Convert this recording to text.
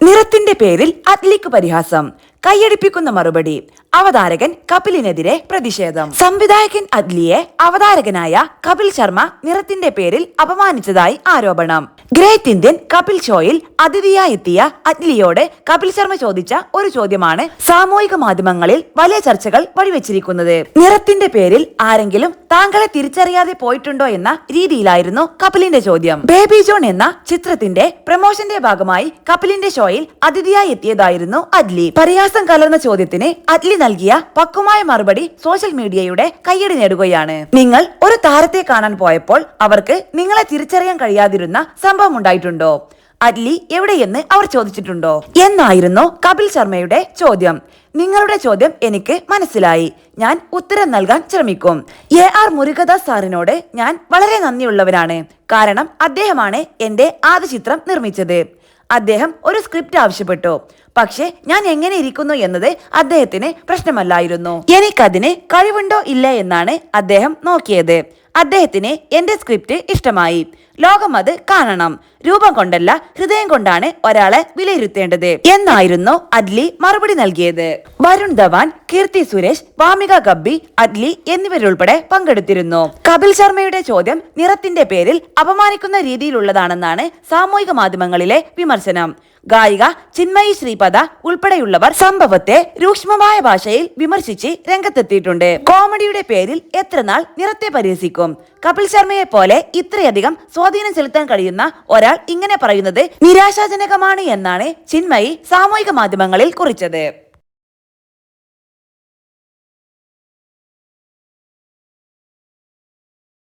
നിറത്തിന്റെ പേരിൽ അത്ലിക്ക് പരിഹാസം. കൈയടിപ്പിക്കുന്ന മറുപടി. അവതാരകൻ കപിലിനെതിരെ പ്രതിഷേധം. സംവിധായകൻ അദ്ലിയെ അവതാരകനായ കപിൽ ശർമ്മ നിറത്തിന്റെ പേരിൽ അപമാനിച്ചതായി ആരോപണം. ഗ്രേറ്റ് ഇന്ത്യൻ കപിൽ ഷോയിൽ അതിഥിയായി എത്തിയ അദ്ലിയോട് കപിൽ ശർമ്മ ചോദിച്ച ഒരു ചോദ്യമാണ് സാമൂഹിക മാധ്യമങ്ങളിൽ വലിയ ചർച്ചകൾ വഴിവെച്ചിരിക്കുന്നത്. നിറത്തിന്റെ പേരിൽ ആരെങ്കിലും താങ്കളെ തിരിച്ചറിയാതെ പോയിട്ടുണ്ടോ എന്ന രീതിയിലായിരുന്നു കപിലിന്റെ ചോദ്യം. ബേബി ജോൺ എന്ന ചിത്രത്തിന്റെ പ്രമോഷന്റെ ഭാഗമായി കപിലിന്റെ ഷോയിൽ അതിഥിയായി എത്തിയതായിരുന്നു അദ്ലി. പരിഹാസം കലർന്ന ചോദ്യത്തിന് അഡ്ലി നൽകിയ പക്വമായ മറുപടി സോഷ്യൽ മീഡിയയുടെ കയ്യടി നേടുകയാണ്. നിങ്ങൾ ഒരു താരത്തെ കാണാൻ പോയപ്പോൾ അവർക്ക് നിങ്ങളെ തിരിച്ചറിയാൻ കഴിയാതിരുന്ന സംഭവം ഉണ്ടായിട്ടുണ്ടോ? അഡ്ലി എവിടെയെന്ന് അവർ ചോദിച്ചിട്ടുണ്ടോ? എന്നായിരുന്നു കപിൽ ശർമ്മയുടെ ചോദ്യം. നിങ്ങളുടെ ചോദ്യം എനിക്ക് മനസ്സിലായി. ഞാൻ ഉത്തരം നൽകാൻ ശ്രമിക്കും. എ ആർ മുരുകദാസ് സാറിനോട് ഞാൻ വളരെ നന്ദിയുള്ളവരാണ് കാരണം അദ്ദേഹമാണ് എന്റെ ആദ്യ ചിത്രം നിർമ്മിച്ചത്. അദ്ദേഹം ഒരു സ്ക്രിപ്റ്റ് ആവശ്യപ്പെട്ടു. പക്ഷെ ഞാൻ എങ്ങനെ ഇരിക്കുന്നു എന്നത് അദ്ദേഹത്തിന് പ്രശ്നമല്ലായിരുന്നു. എനിക്കതിന് കഴിവുണ്ടോ ഇല്ല എന്നാണ് അദ്ദേഹം നോക്കിയത്. അദ്ദേഹത്തിന് എന്റെ സ്ക്രിപ്റ്റ് ഇഷ്ടമായി. ലോകം അത് കാണണം. രൂപം കൊണ്ടല്ല ഹൃദയം കൊണ്ടാണ് ഒരാളെ വിലയിരുത്തേണ്ടത്. എന്നായിരുന്നു അഡ്ലി മറുപടി നൽകിയത്. വരുൺ ധവാൻ കീർത്തി സുരേഷ് വാമിക ഗബ്ബി അഡ്ലി എന്നിവരുൾപ്പെടെ പങ്കെടുത്തിരുന്നു. കപിൽ ശർമ്മയുടെ ചോദ്യം നിറത്തിന്റെ പേരിൽ അപമാനിക്കുന്ന രീതിയിലുള്ളതാണെന്നാണ് സാമൂഹിക മാധ്യമങ്ങളിലെ വിമർശനം. ഗായിക ചിന്മയി ശ്രീപദ ഉൾപ്പെടെയുള്ളവർ സംഭവത്തെ രൂക്ഷ്മമായ ഭാഷയിൽ വിമർശിച്ച് രംഗത്തെത്തിയിട്ടുണ്ട്. കോമഡിയുടെ പേരിൽ എത്രനാൾ നിറത്തെ പരിഹസിക്കും? കപിൽ ശർമ്മയെ പോലെ ഇത്രയധികം സ്വാധീനം ചെലുത്താൻ കഴിയുന്ന ഒരാൾ ഇങ്ങനെ പറയുന്നത് നിരാശാജനകമാണ് എന്നാണ് ചിന്മയി സാമൂഹിക മാധ്യമങ്ങളിൽ കുറിച്ചത്.